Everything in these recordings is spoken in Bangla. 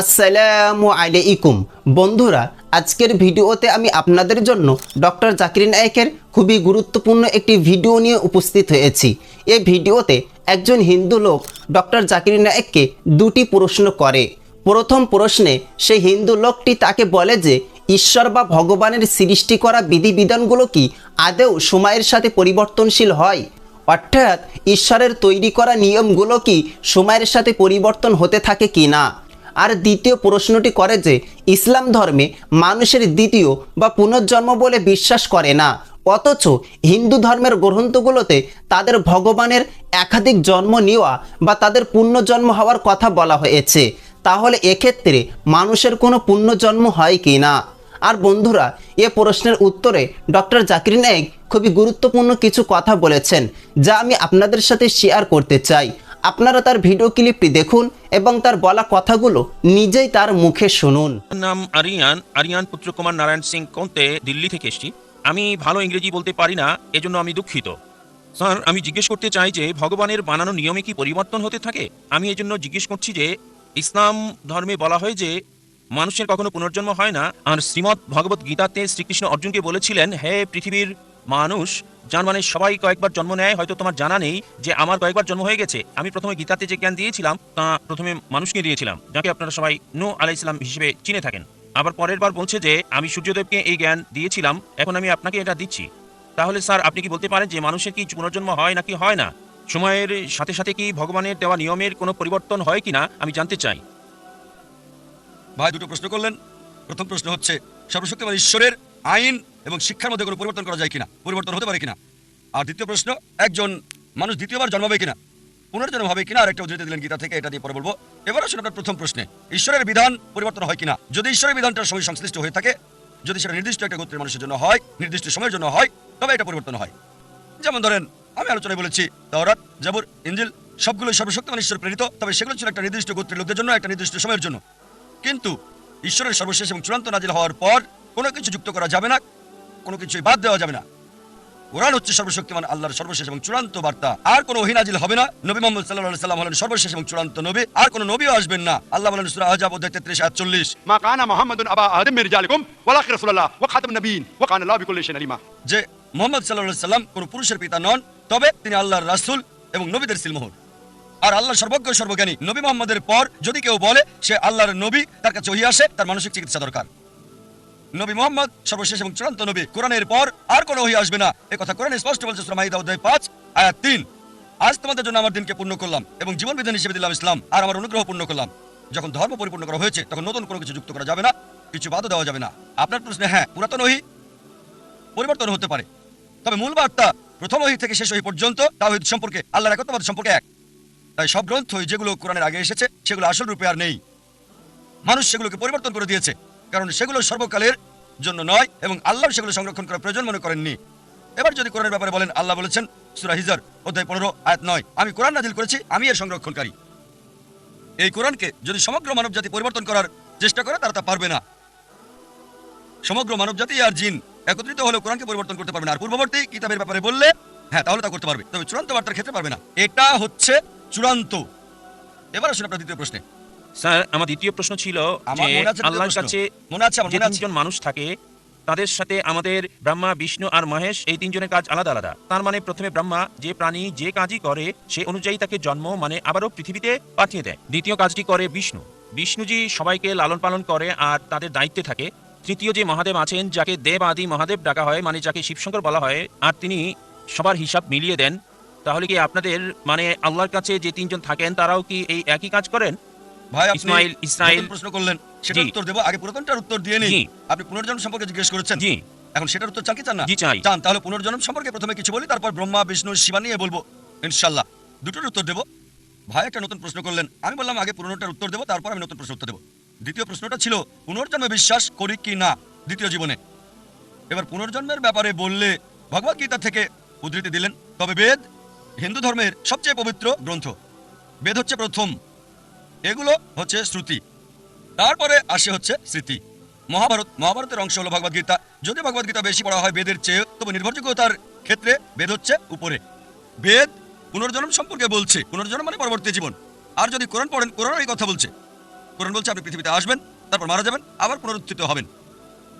আসসালামু আলাইকুম। বন্ধুরা, আজকের ভিডিওতে আমি আপনাদের জন্য ডক্টর জাকির নায়েকের খুবই গুরুত্বপূর্ণ একটি ভিডিও নিয়ে উপস্থিত হয়েছি। এই ভিডিওতে একজন হিন্দু লোক ডক্টর জাকির নায়েককে দুটি প্রশ্ন করে। প্রথম প্রশ্নে সেই হিন্দু লোকটি তাকে বলে যে, ঈশ্বর বা ভগবানের সৃষ্টি করা বিধিবিধানগুলো কি আদেও সময়ের সাথে পরিবর্তনশীল হয়? অর্থাৎ, ঈশ্বরের তৈরি করা নিয়মগুলো কি সময়ের সাথে পরিবর্তন হতে থাকে কি না আর দ্বিতীয় প্রশ্নটি করে যে, ইসলাম ধর্মে মানুষের দ্বিতীয় বা পুনর্জন্ম বলে বিশ্বাস করে না। অথচ হিন্দু ধর্মের গ্রন্থগুলোতে তাদের ভগবানের একাধিক জন্ম নেওয়া বা তাদের পুণ্যজন্ম হওয়ার কথা বলা হয়েছে। তাহলে এক্ষেত্রে মানুষের কোনো পুণ্যজন্ম হয় কি না? আর বন্ধুরা, এ প্রশ্নের উত্তরে ডক্টর জাকির নায়েক খুবই গুরুত্বপূর্ণ কিছু কথা বলেছেন, যা আমি আপনাদের সাথে শেয়ার করতে চাই। আপনারা তার ভিডিও ক্লিপটি দেখুন এবং তার বলা কথাগুলো নিজেই তার মুখে শুনুন। নাম আরিয়ান আরিয়ান পুত্র কুমার নারায়ণ সিং কোন্তে, দিল্লি থেকে এসেছি। আমি ভালো ইংরেজি বলতে পারি না, এজন্য আমি দুঃখিত। স্যার, আমি জিজ্ঞেস করতে চাই যে, ভগবানের বানানো নিয়মে কি পরিবর্তন হতে থাকে? আমি এজন্য জিজ্ঞেস করছি যে, ইসলাম ধর্মে বলা হয় যে, মানুষের কখনো পুনর্জন্ম হয় না। আর শ্রীমৎ ভগবত গীতাতে শ্রীকৃষ্ণ অর্জুনকে বলেছিলেন, হে পৃথিবীর মানুষ যার মানে সবাই কয়েকবার জন্ম নেয়, হয়তো তোমার জানা নেই যে আমার কয়েকবার জন্ম হয়ে গেছে। আমি প্রথমে গীতাতে যে জ্ঞান দিয়েছিলাম, তা প্রথমে মানুষকে দিয়েছিলাম, যাকে আপনারা সবাই নু আলাইসালাম হিসেবে চিনে থাকেন। আবার পরের বার বলছে যে, আমি সূর্যদেবকে এই জ্ঞান দিয়েছিলাম, এখন আমি আপনাকে এটা দিচ্ছি। তাহলে স্যার, আপনি কি বলতে পারেন যে মানুষের কি পুনর্জন্ম হয় নাকি হয় না? সময়ের সাথে সাথে কি ভগবানের দেওয়া নিয়মের কোনো পরিবর্তন হয় কিনা, আমি জানতে চাই। ভাই, দুটো প্রশ্ন করলেন। প্রথম প্রশ্ন হচ্ছে, সর্বশক্তিমান ঈশ্বরের আইন এবং শিক্ষার মধ্যে কোনো পরিবর্তন করা যায় কিনা, পরিবর্তন হতে পারে কিনা? আর দ্বিতীয় প্রশ্ন, একজন মানুষ দ্বিতীয়বার জন্মাবে কিনা, পুনর্জন্ম হবে কিনা? আর একটা উদ্ধৃতি দিলেন গীতা থেকে, এটা দিয়ে পরে বলব। এবার আসুন আপনার প্রথম প্রশ্নে, ঈশ্বরের বিধান পরিবর্তন হয় কিনা? যদি ঈশ্বরের বিধানটার সময় সংশ্লিষ্ট হয়ে থাকে, যদি সেটা নির্দিষ্ট একটা গোত্রের মানুষের জন্য হয়, নির্দিষ্ট সময়ের জন্য হয়, তবে এটা পরিবর্তন হয়। যেমন ধরেন, আমি আলোচনায় বলেছি, তাওরাত, জাবুর ইঞ্জিল সবগুলোই সর্বশক্তিমান ঈশ্বর প্রেরিত, তবে সেগুলো ছিল একটা নির্দিষ্ট গোত্রের লোকদের জন্য, একটা নির্দিষ্ট সময়ের জন্য। কিন্তু ঈশ্বরের সর্বশেষ এবং চূড়ান্ত নাজিল হওয়ার পর কোনো কিছু যুক্ত করা যাবে না কোনো কিছুই বাদ দেওয়া যাবে না। কোরআন হচ্ছে সর্বশক্তিমান আল্লাহর সর্বশেষ এবং চূড়ান্ত বার্তা। আর কোনো অহিনাজিল হবে না। নবী মোহাম্মদ সাল্লাহ সাল্লাম হলেন সর্বশেষ এবং চূড়ান্ত নবী। আর কোনো নবীও আসবেন না। আল্লাহ বলেন সুরা আজাব অধ্যায় তেত্রিশ আটচল্লিশ। মা কানা মোহাম্মদ আবা আদম মির জালিকুম ওয়ালাক রাসূলুল্লাহ ওয়া খাতাম নবীন ওয়া কানা আল্লাহ বিকুল্লি শাইইন আলিমা। যে মোহাম্মদ সাল্লাহ সাল্লাম কোনো পুরুষের পিতা নন তবে তিনি আল্লাহর রাসূল এবং নবীদের সিলমোহর। আর আল্লাহ সর্বজ্ঞ সর্বজ্ঞানী নবী মোহাম্মদের পর যদি কেউ বলে সে আল্লাহর নবী তার কাছে ওহি আসে তার মানসিক চিকিৎসা দরকার। নবী মোহাম্মদ সর্বশেষ এবং চূড়ান্ত নবী কোরআনের পর আর কোনো ওহি আসবে না। এ কথা কোরআনে স্পষ্ট বলছে সূরা মাইদা অধ্যায় পাঁচ, আয়াত তিন। আজ তোমাদের জন্য আমার দিনকে পূর্ণ করলাম এবং জীবন বিধান হিসেবে দিলাম ইসলাম আর আমার অনুগ্রহ পূর্ণ করলাম। যখন ধর্ম পরিপূর্ণ করা হয়েছে, তখন নতুন কোনো কিছু যুক্ত করা যাবে না, কিছু বাদও দেওয়া যাবে না। আপনার প্রশ্নে হ্যাঁ পুরাতন ওহি পরিবর্তন হতে পারে। তবে মূল বার্তা প্রথম ওহি থেকে শেষ ওহি পর্যন্ত তাওহীদ সম্পর্কে, আল্লাহর একত্ববাদ সম্পর্কে এক। তাই সব গ্রন্থই যেগুলো কোরআনের আগে এসেছে, সেগুলো আসল রূপে আর নেই। মানুষ সেগুলোকে পরিবর্তন করে দিয়েছে। কারণ সেগুলো সর্বকালের জন্য নয় এবং আল্লাহ সেগুলো সংরক্ষণ করার প্রয়োজন মনে করেননি। এবার যদি কোরআনের ব্যাপারে বলেন, আল্লাহ বলেছেন, সুরা হিজার অধ্যায় পনেরো, আয়াত নয়, আমি কোরআন নাজিল করেছি, আমি এর সংরক্ষণকারী। এই কোরআনকে যদি সমগ্র মানব জাতি পরিবর্তন করার চেষ্টা করে, তারা তা পারবে না। সমগ্র মানব জাতি আর জিন একত্রিত হলে কোরআনকে পরিবর্তন করতে পারবে না। আর পূর্ববর্তী কিতাবের ব্যাপারে বললে হ্যাঁ তাহলে তা করতে পারবে। তবে চূড়ান্ত বার্তার ক্ষেত্রে পারবে না। এটা হচ্ছে চূড়ান্ত। এবার আসুন আপনার দ্বিতীয় প্রশ্নে। স্যার আমার দ্বিতীয় প্রশ্ন ছিল যে আল্লাহর কাছে মনে আছে যে তিনজন মানুষ থাকে তাদের সাথে আমাদের ব্রহ্মা বিষ্ণু আর মহেশ এই তিনজনের কাজ আলাদা আলাদা। তার মানে প্রথমে ব্রহ্মা যে প্রাণী যে কাজই করে সে অনুযায়ী তাকে জন্ম মানে আবারও পৃথিবীতে পাঠিয়ে দেয়। দ্বিতীয় কাজটি করে বিষ্ণু। বিষ্ণুজি সবাইকে লালন পালন করে আর তাদের দায়িত্বে থাকে। তৃতীয় যে মহাদেব আছেন যাকে দেব আদি মহাদেব ডাকা হয় মানে যাকে শিবশঙ্কর বলা হয় আর তিনি সবার হিসাব মিলিয়ে দেন তাহলে কি আপনাদের মানে আল্লাহর কাছে যে তিনজন থাকেন তারাও কি এই একই কাজ করেন? ভাই আপনি ইসমাইল, ইসরাইল। প্রশ্ন করলেন সেটা। উত্তর দেবো। আগে পুরাতনটার উত্তর দিয়ে নেই। আপনি পুনর্জন্ম সম্পর্কে জিজ্ঞেস করেছেন? জি। এখন সেটার উত্তর চান কি চান না? জি, চাই। চান তাহলে পুনর্জন্ম সম্পর্কে প্রথমে কিছু বলি তারপর ব্রহ্মা বিষ্ণু শিবা নিয়ে বলব দুটোর উত্তর দেবো। ভাই একটা নতুন প্রশ্ন করলেন। আমি বললাম আগে পুরনোটার উত্তর দেবো তারপর আমি নতুন প্রশ্ন উত্তর দেবো। দ্বিতীয় প্রশ্নটা ছিল পুনর্জন্মে বিশ্বাস করি কি না? দ্বিতীয় জীবনে। এবার পুনর্জন্মের ব্যাপারে বললে ভগবত গীতা থেকে উদ্ধৃতি দিলেন। তবে বেদ হিন্দু ধর্মের সবচেয়ে পবিত্র গ্রন্থ। বেদ হচ্ছে প্রথম। এগুলো হচ্ছে শ্রুতি। তারপরে আসে হচ্ছে স্মৃতি। মহাভারত, মহাভারতের অংশ হলো ভগবদ গীতা। যদি ভগবদ গীতা বেশি পড়া হয় বেদের চেয়ে, তবে নির্ভরযোগ্যতার ক্ষেত্রে বেদ হচ্ছে উপরে। বেদ পুনর্জন্ম সম্পর্কে বলছে, পুনর্জন্ম মানে পরবর্তী জীবন। আর যদি কোরআন পড়েন কোরআন এই কথা বলছে। কোরআন বলছে, আপনি পৃথিবীতে আসবেন, তারপর মারা যাবেন, আবার পুনরুত্থিত হবেন।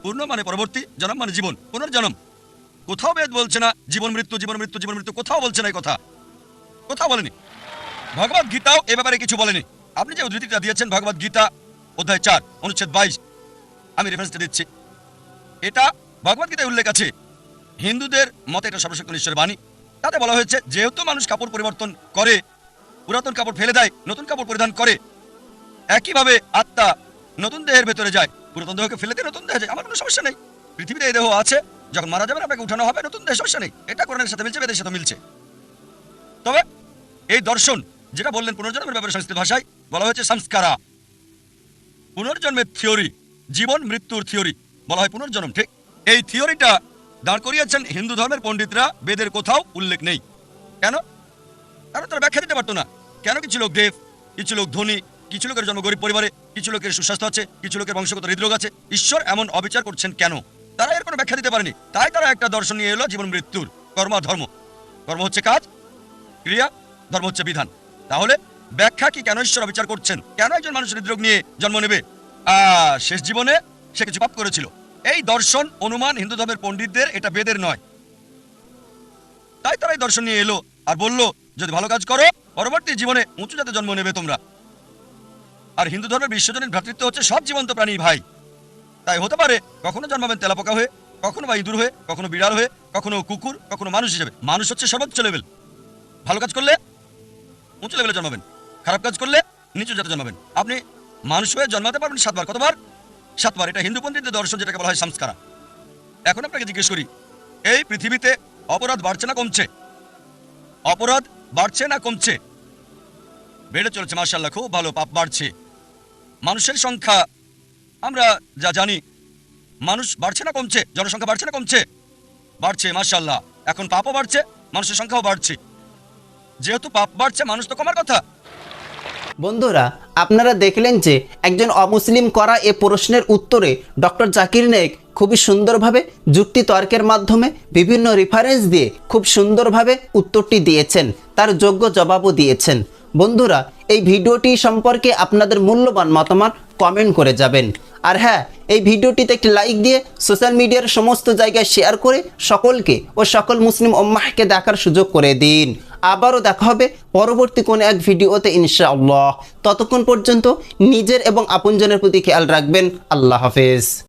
পূর্ণ মানে পরবর্তী, জন্ম মানে জীবন, পুনর্জন্ম। কোথাও বেদ বলছে না, জীবন মৃত্যু জীবন মৃত্যু জীবন মৃত্যু, কোথাও বলছে না এই কথা। কোথাও বলেনি। ভগবত গীতাও এ ব্যাপারে কিছু বলেনি। আপনি যে উদ্ধৃতিটা দিয়েছেন ভগবত গীতা, অধ্যায় চার, অনুচ্ছেদ বাইশ, আমি রেফারেন্সটা দিচ্ছি। এটা ভগবত গীতায় উল্লেখ আছে, হিন্দুদের মতে এটা সর্বশক্ত ঈশ্বরের বাণী। তাতে বলা হয়েছে, যেহেতু মানুষ কাপড় পরিবর্তন করে, পুরাতন কাপড় ফেলে দেয়, নতুন কাপড় পরিধান করে, একইভাবে আত্মা নতুন দেহের ভেতরে যায়, পুরাতন দেহকে ফেলে দিয়ে নতুন দেহে যায়, আমার কোনো সমস্যা নেই। পৃথিবীতে এই দেহ আছে, যখন মারা যাবেন আপনাকে উঠানো হবে, নতুন দেহ সমস্যা নেই। এটা কোরআনের সাথে মিলছে, বেদের সাথে মিলছে। তবে এই দর্শন যেটা বললেন পুনর্জন্মের ব্যাপারে সংস্কৃত ভাষায়, বলা হয়েছে সংস্কারা। পুনর্জন্মের থিওরি, জীবন, মৃত্যুর থিওরি, বলা হয় পুনর্জন্ম, ঠিক? এই থিওরিটা দাঁড় করিয়েছেন হিন্দু ধর্মের পণ্ডিতরা, বেদের কোথাও উল্লেখ নেই। কেন? কারণ তারা ব্যাখ্যা দিতে পারতো না। কেন কিছু লোক দেব, কিছু লোক ধনী, কিছু লোকের জন্ম গরিব পরিবারে, কিছু লোকের সুস্বাস্থ্য আছে, কিছু লোকের বংশগত হৃদরোগ আছে। ঈশ্বর এমন অবিচার করছেন কেন? তারা এর কোনো ব্যাখ্যা দিতে পারেনি। তাই তারা একটা দর্শন নিয়ে এলো, জীবন, মৃত্যুর কর্ম ধর্ম। কর্ম হচ্ছে কাজ, ক্রিয়া, ধর্ম হচ্ছে বিধান। তাহলে ব্যাখ্যা কি? কেন ঈশ্বর অবিচার করছেন? কেন একজন মানুষ হৃদরোগ নিয়ে জন্ম নেবে? শেষ জীবনে সে কিছু পাপ করেছিল। এই দর্শন অনুমান হিন্দু ধর্মের পণ্ডিতদের, এটা বেদের নয়। তাই তারা এই দর্শন নিয়ে এলো আর বলল, যদি ভালো কাজ করো, পরবর্তী জীবনে উঁচু জাতে জন্ম নেবে তোমরা। আর হিন্দু ধর্মের বিশ্বজনীন ভ্রাতৃত্ব হচ্ছে সব জীবন্ত প্রাণী ভাই। তাই হতে পারে কখনো জন্মাবেন তেলাপোকা হয়ে, কখনো বা ইঁদুর হয়ে, কখনো বিড়াল হয়ে, কখনো কুকুর, কখনো মানুষ হিসেবে। মানুষ হচ্ছে সর্বোচ্চ লেভেল ভালো কাজ করলে উঁচু লেভেলে জন্মাবেন। খারাপ কাজ করলে নিচু জাতে জন্মাবেন। আপনি মানুষ হয়ে জন্মাতে পারবেন সাতবার। কতবার? সাতবার। এটা হিন্দু পন্ডিতদের দর্শন যেটাকে বলা হয় সংস্কারা। এখন আপনাকে জিজ্ঞেস করি, এই পৃথিবীতে অপরাধ বাড়ছে না কমছে? অপরাধ বাড়ছে না কমছে? বেড়ে চলেছে মার্শাল্লাহ খুব ভালো, পাপ বাড়ছে। মানুষের সংখ্যা, আমরা যা জানি, মানুষ বাড়ছে না কমছে? জনসংখ্যা বাড়ছে না কমছে? বাড়ছে মার্শাল্লাহ এখন পাপও বাড়ছে, মানুষের সংখ্যাও বাড়ছে। যেহেতু পাপ বাড়ছে, মানুষ তো কমার কথা। বন্ধুরা, আপনারা দেখলেন যে একজন অমুসলিম করা এ প্রশ্নের উত্তরে ডক্টর জাকির নায়েক খুবই সুন্দরভাবে যুক্তি তর্কের মাধ্যমে বিভিন্ন রেফারেন্স দিয়ে খুব সুন্দরভাবে উত্তরটি দিয়েছেন, তার যোগ্য জবাবও দিয়েছেন। বন্ধুরা, এই ভিডিওটি সম্পর্কে আপনাদের মূল্যবান মতামত কমেন্ট করে যাবেন। আর হ্যাঁ এই ভিডিওটিতে একটি লাইক দিয়ে সোশ্যাল মিডিয়ার সমস্ত জায়গায় শেয়ার করে সকলকে ও সকল মুসলিম ওম্মাহকে দেখার সুযোগ করে দিন। আবারও দেখা হবে পরবর্তী কোনো এক ভিডিওতে, ইনশাআল্লাহ। ততক্ষণ পর্যন্ত নিজের এবং আপনজনের প্রতি খেয়াল রাখবেন। আল্লাহ হাফেজ।